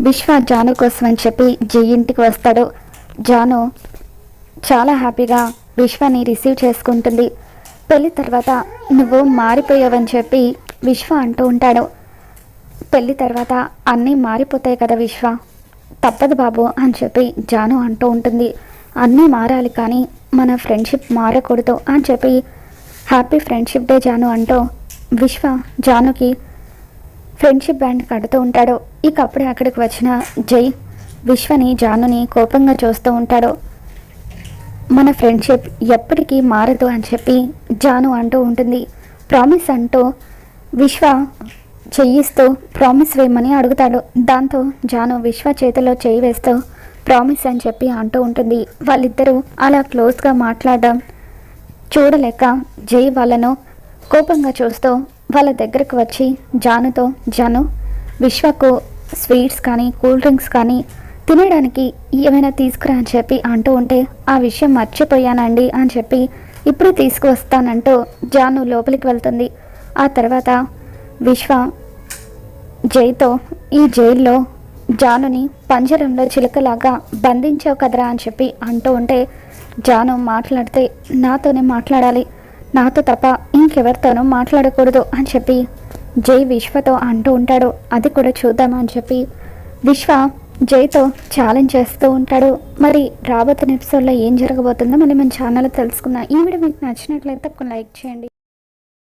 విశ్వ జాను కోసం అని చెప్పి జై ఇంటికి వస్తాడు. జాను చాలా హ్యాపీగా విశ్వని రిసీవ్ చేసుకుంటుంది. పెళ్ళి తర్వాత నువ్వు మారిపోయావని చెప్పి విశ్వ అంటూ ఉంటాడు. పెళ్ళి తర్వాత అన్నీ మారిపోతాయి కదా విశ్వ. తప్పదు బాబు అని చెప్పి జాను అంటూ ఉంటుంది. అన్నీ మారాలి కానీ మన ఫ్రెండ్షిప్ మారకూడదు అని చెప్పి హ్యాపీ ఫ్రెండ్షిప్ డే జాను అంటూ విశ్వ జానుకి ఫ్రెండ్షిప్ బ్యాండ్ కడుతూ ఉంటాడు. ఇక అప్పుడే అక్కడికి వచ్చిన జై విశ్వని జానుని కోపంగా చూస్తూ ఉంటాడు. మన ఫ్రెండ్షిప్ ఎప్పటికీ మారదు అని చెప్పి జాను అంటూ ఉంటుంది. ప్రామిస్ అంటూ విశ్వ చెయ్యిస్తూ ప్రామిస్ వేయమని అడుగుతాడు. దాంతో జాను విశ్వ చేతిలో చేయి వేస్తూ ప్రామిస్ అని చెప్పి అంటూ ఉంటుంది. వాళ్ళిద్దరూ అలా క్లోజ్గా మాట్లాడడం చూడలేక జై వాళ్ళను కోపంగా చూస్తూ వాళ్ళ దగ్గరకు వచ్చి జానుతో జాను విశ్వకు స్వీట్స్ కానీ కూల్ డ్రింక్స్ కానీ తినడానికి ఏమైనా తీసుకురా అని చెప్పి అంటూ ఉంటే ఆ విషయం మర్చిపోయానండి అని చెప్పి ఇప్పుడు తీసుకువస్తానంటూ జాను లోపలికి వెళ్తుంది. ఆ తర్వాత విశ్వ జైతో ఈ జైల్లో జానుని పంజరంలో చిలుకలాగా బంధించావు కదరా అని చెప్పి అంటూ ఉంటే జాను మాట్లాడితే నాతోనే మాట్లాడాలి. నాతో తప్ప ఇంకెవరితోనూ మాట్లాడకూడదు అని చెప్పి జై విశ్వతో అంటూ ఉంటాడు. అది కూడా చూద్దామా అని చెప్పి విశ్వ జైతో ఛాలెంజ్ చేస్తూ ఉంటాడు. మరి రాబోతున్న ఎపిసోడ్లో ఏం జరగబోతుందో మళ్ళీ మన ఛానల్ తెలుసుకుందాం. ఈ వీడియో మీకు నచ్చినట్లయితే ఒక లైక్ చేయండి.